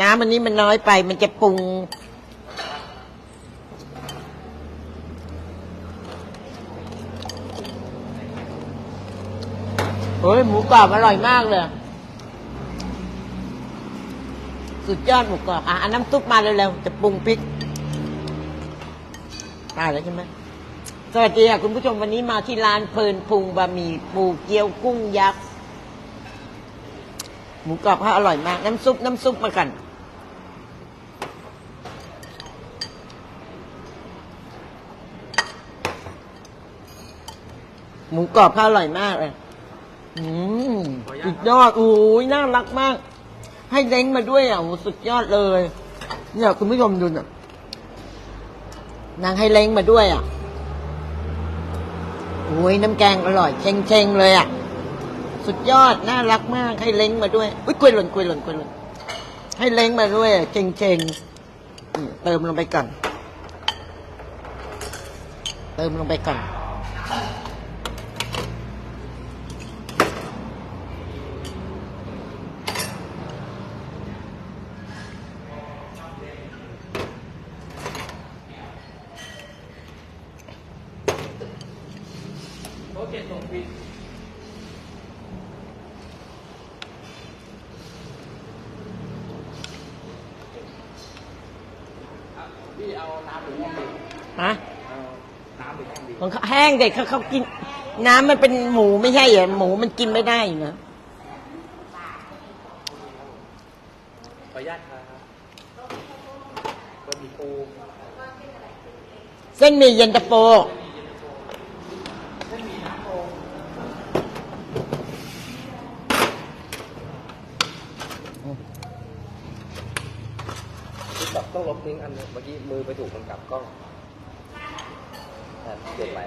น้ำอันนี้มันน้อยไป มันจะปรุงเฮ้ยหมูกรอบอร่อยมากเลย สุดยอดหมูกรอบอะน้ำซุปมาเร็วๆ จะปรุงพริกตายแล้วใช่ไหมสวัสดีค่ะคุณผู้ชมวันนี้มาที่ร้านเพลินพุงบะหมี่ปูเกี๊ยวกุ้งยักษ์หมูกรอบเขาอร่อยมาก น้ำซุป น้ำซุปมากัน หมูกรอบเขาอร่อยมากเลยอืมสุดยอดโอ้ยน่ารักมาก ให้เล้งมาด้วยอะโอ้สุดยอดเลย เนี่ยคุณผู้ชมดูน่ะนางให้เล้งมาด้วยอะโอ้ยน้ำแกงอร่อยเชงเชงๆเลยอะ สุดยอดน่ารักมาก ให้เล้งมาด้วยอุ้ยกล้วยหล่นกล้วยหล่นกล้วยหล่นให้เล้งมาด้วยเชงเชงๆอืมเติมลงไปก่อน เติมลงไปก่อน พี่เอาน้ำหรือแห้งดีฮะเอาน้ำหรือแห้งดีของเขาแห้งเด็กเขาเขากิน น้ำมันเป็นหมูไม่ใช่เหรอหมูมันกินไม่ได้นะขออนุญาตครับบะหมี่ปูเส้นหมี่เย็นตาโฟ ติ๊กต็อกต้อง ลบทิ้งอันนึงเมื่อกี้มือไปถูกมันกลับกล้องอะเปลี่ยนใหม่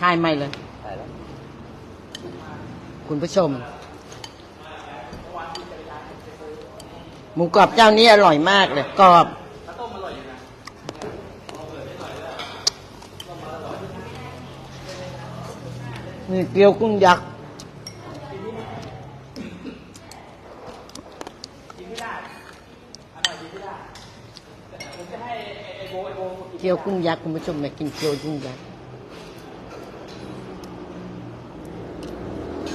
ทายไม่เลย ถ่ายแล้วคุณผู้ชม หมูกรอบเจ้านี้อร่อยมากเลยกรอบนี่เกี๊ยวกุ้งยักษ์ เกี๊ยวกุ้งยักษ์คุณผู้ชมเนี่ยกินเกี๊ยวกุ้งยักษ์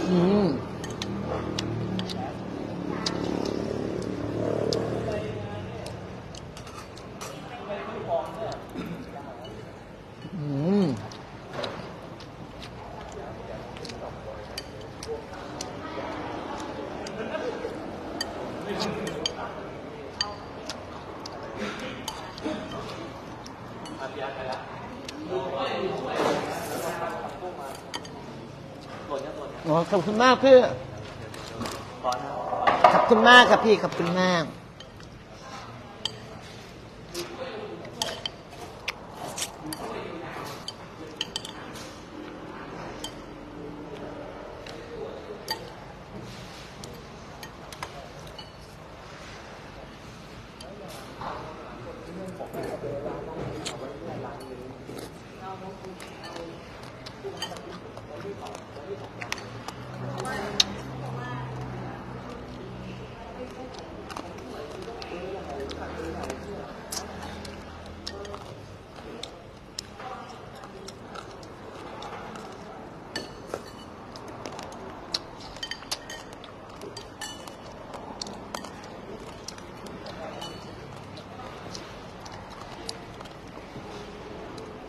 อืมอืม หล่นยังหล่นยัง อ๋อ ขอบคุณมากเพื่อขอบคุณมากครับพี่ขอบคุณมาก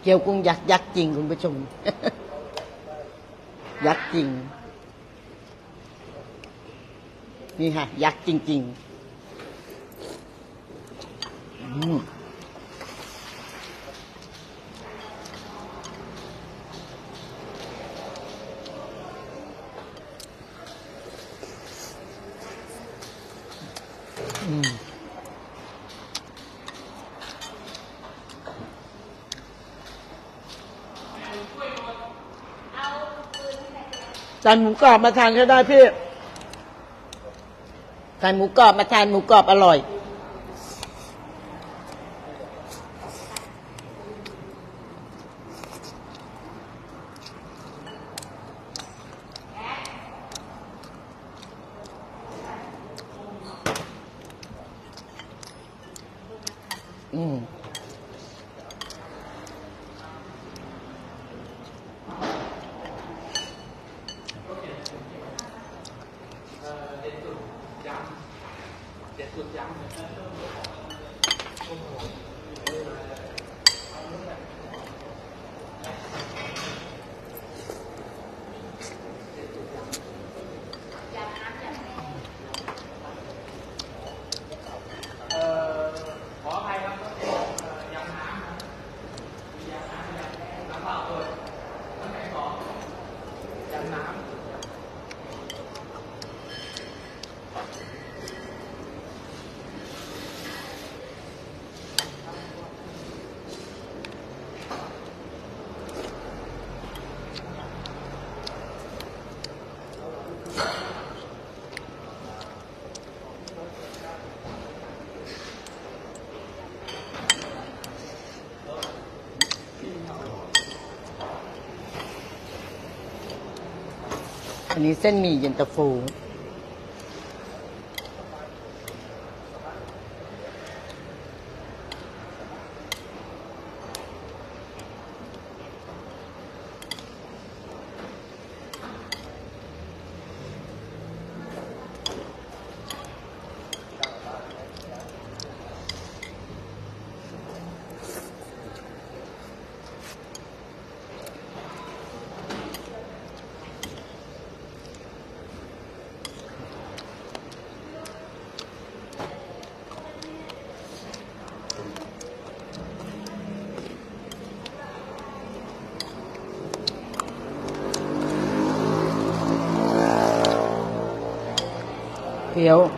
เกี๊ยวกุ้งยักษ์ยักษ์จริงคุณผู้ชม ยักษ์จริง นี่ค่ะ ยักษ์จริง ๆ ใส่หมูกรอบมาทานก็ได้พี่ใส่หมูกรอบมาทานหมูกรอบอร่อย Thank you. อันนี้เส้นหมี่เย็นตาโฟ 有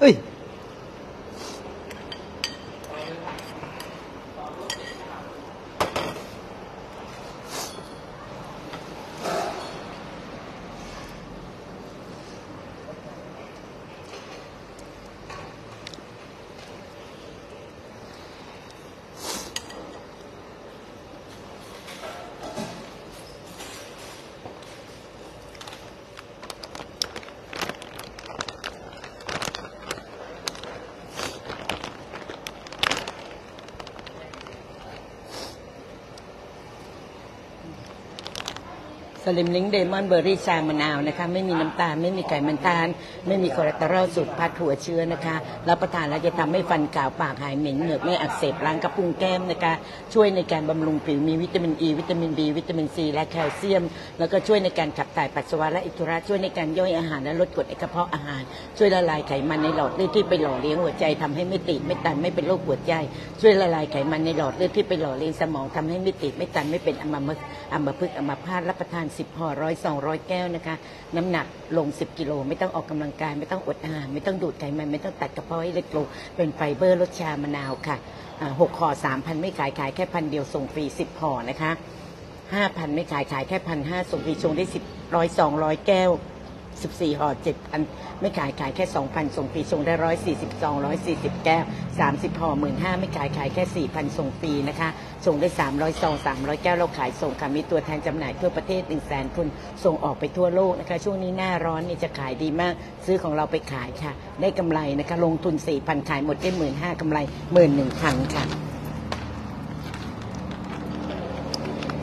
哎。 ลิมลิงเดมอนเบอร์รี่ชามะนาวนะคะ ไม่มีน้ำตาล ไม่มีไขมันทาน ไม่มีคอเลสเตอรอลสูตรพัดถั่วเชื้อนะคะ รับประทานแล้วจะทำให้ฟันขาวปากหายเหม็นเหงือกไม่อักเสบล้างกระพุ้งแก้มนะคะ ช่วยในการบำรุงผิวมีวิตามินอ e, ีวิตามินบีวิตามินซีและแคลเซียม แล้วก็ช่วยในการขับถ่ายปัสสาวะและอิจฉาช่วยในการย่อยอาหารและลดกรดในกระเพาะอาหาร ช่วยละลายไขมันในหลอดเลือดที่ไปหล่อเลี้ยงหัวใจทำให้ไม่ติดไม่ตันไม่เป็นโรคหัวใจ ช่วยละลายไขมันในหลอดเลือดที่ไปหล่อเลี้ยงสมองทำให้ไม่ติดไม่ตันไม่เป็นอัมพฤกษ์อัมพฤกษ์อัมพาตรับประทาน10ห่อร้อยสองร้อยแก้วนะคะ น้ำหนักลง 10 กิโล ไม่ต้องออกกำลังกาย ไม่ต้องอดอาหารไม่ต้องดูดไขมันไม่ต้องตัดกระเพาะให้เล็กลงเป็นไฟเบอร์รสชามะนาวค่ะหกห่อสามพันไม่ขายขายแค่พันเดียวส่งฟรีสิบห่อนะคะห้าพันไม่ขายขายแค่พันห้าส่งฟรีชงได้สิบร้อยสองร้อยแก้ว 14ห่อ7,000 ไม่ขายขายแค่ 2,000 ส่งฟรีส่งได้ 142 140 แก้ว 30ห่อ15,000ไม่ขายขายแค่ 4,000 ส่งฟรีนะคะ ส่งได้ 300ซอง300 แก้วเราขายส่งค่ะมีตัวแทนจำหน่ายทั่วประเทศ 1 0 0 0 0แสนคนส่งออกไปทั่วโลกนะคะ ช่วงนี้หน้าร้อนนี่จะขายดีมาก ซื้อของเราไปขายค่ะ ได้กำไรนะคะ ลงทุน 4,000 ขายหมดได้ 15,000กำไร 11,000 ค่ะ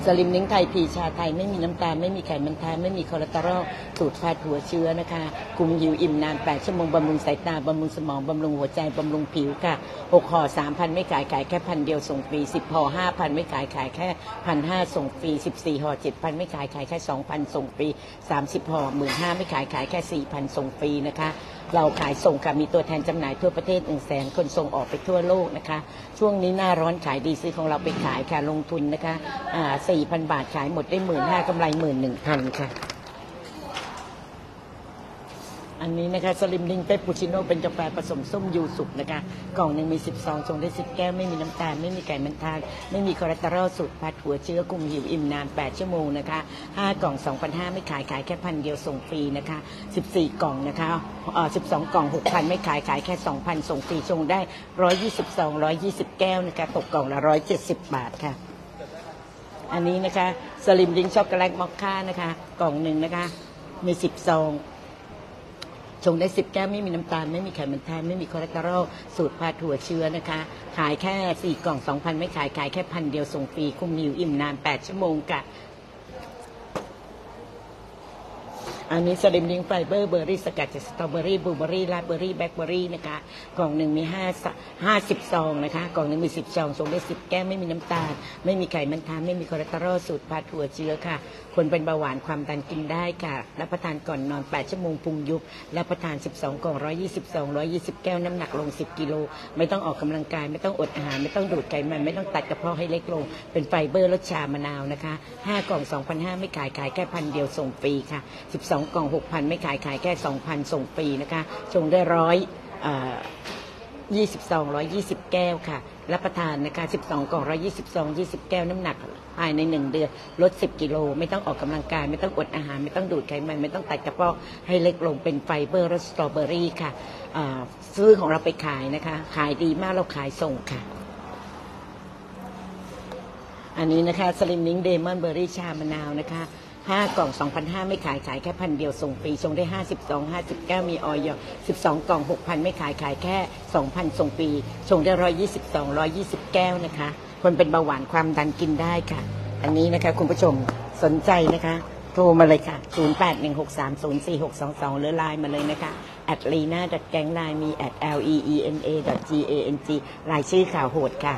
สลิมนิ้งไทยพีชาไทยไม่มีน้ำตาลไม่มีไขมันแทานไม่มีคอเลสเตอรอลสูตรฟาดหัวเชื้อนะคะ คุมหิวอิ่มนาน 8 ชั่วโมงบำรุงสายตา บำรุงสมอง บำรุงหัวใจ บำรุงผิวค่ะ 6ห่อ3,000 ไม่ขาย ขายแค่พันเดียวส่งฟรี 10ห่อ5,000 ไม่ขาย ขายแค่พันห้าส่งฟรี 14ห่อ7,000 ไม่ขาย ขายแค่ 2,000 ส่งฟรี 30ห่อ15,000 ไม่ขาย ขายแค่ 4,000 ส่งฟรีนะคะ เราขายส่งค่ะ มีตัวแทนจำหน่ายทั่วประเทศ1 0 0 0 0แสนคนส่งออกไปทั่วโลกนะคะ ช่วงนี้หน้าร้อนขายดีซื้อของเราไปขายค่ะ ลงทุนนะคะอ่า4,000 บาทขายหมดได้หมื่นห้ากำไรหมื่นหนึ่งพันค่ะ อันนี้นะคะสลิมลิงเปปปูชิโน่เป็นกาแฟผสมส้มยูสุกนะคะกล่องหนึ่งมี10ซองส่งได้ 10 แก้ว ไม่มีน้ำตาล ไม่มีไก่มันทาน ไม่มีคอเลสเตอรอลสูตรพัดหัวเชื้อคุมหิวอิ่มนาน 8 ชั่วโมงนะคะ 5 กล่อง 2,500 ไม่ขายขายแค่พันเดียวส่งฟรีนะคะ 14 กล่องนะคะเอ่อ12 กล่อง 6,000 ไม่ขายขายแค่ 2,000 ส่งฟรีชงได้ 122 120 แก้วนะคะตกกล่องละ 170 บาทค่ะอันนี้นะคะสลิมลิงช็อกโกแลตมอคค่านะคะ กล่องหนึ่งนะคะ มี10ซอง ชงได้10แก้วไม่มีน้ำตาล ไม่มีไขมันทานไม่มีคอเลสเตอรอลสูตรพาถั่วเชื้อนะคะ ขายแค่ 4 กล่อง 2,000 ไม่ขาย ขายแค่พันเดียวส่งฟรีคุมนิวอิ่มนาน 8 ชั่วโมงกะ อันนี้สลิมลิงไฟเบอร์เบอร์รี่สกัดจากสตรอเบอรี่บลูเบอรี่ราสเบอรี่แบล็คเบอรี่นะคะกล่องหนึ่งมี5 50ซองนะคะกล่องหนึ่งมี10ซองส่งได้10แก้วไม่มีน้ำตาล ไม่มีไขมันทานไม่มีคอเลสเตอรอลสูตรพาถั่วเชื้อค่ะ คนเป็นเบาหวานความดันกินได้ค่ะรับประทานก่อนนอน8ชั่วโมงพุงยุบรับประทาน12กล่อง122 120แก้วน้ำหนักลง10กิโลไม่ต้องออกกำลังกายไม่ต้องอดอาหารไม่ต้องดูดไขมันไม่ต้องตัดกระเพาะให้เล็กลง เป็นไฟเบอร์รสชามะนาวนะคะ5กล่อง2,500ไม่ขายขายแค่พันเดียวส่งฟรีค่ะ12กล่อง6,000ไม่ขายขายแค่2,000ส่งฟรีนะคะชงได้ร้อยยี่สิบสองร้อยยี่สิบแก้วค่ะ รับประทานนะคะ12กล่อง122 20แก้วน้ำหนักภายใน1เดือนลด10กิโล ไม่ต้องออกกำลังกาย ไม่ต้องอดอาหาร ไม่ต้องดูดไขมัน ไม่ต้องตัดกระเพาะให้เล็กลงเป็นไฟเบอร์รสสตรอเบอรี่ค่ะซื้อของเราไปขายนะคะ ขายดีมากเราขายส่งค่ะ อันนี้นะคะสลิมนิงเดมอนเบอร์รี่ชามะนาวนะคะ ห้ากล่องสองพันห้าไม่ขายขายแค่พันเดียวส่งฟรีชงได้ห้าสิบสองห้าสิบเก้ามีออยสิบสองกล่องหกพันไม่ขายขายแค่สองพันส่งฟรีชงได้ร้อยยี่สิบสองร้อยยี่สิบแก้วนะคะ คนเป็นเบาหวานความดันกินได้ค่ะ อันนี้นะคะคุณผู้ชมสนใจนะคะโทรมาเลยค่ะศูนย์แปดหนึ่งหกสามศูนย์สี่หรือไลน์มาเลยนะคะแอตเลนาดั gang line มีแอตเลีเ at l e e n a g a n g รายชื่อข่าวโหดค่ะ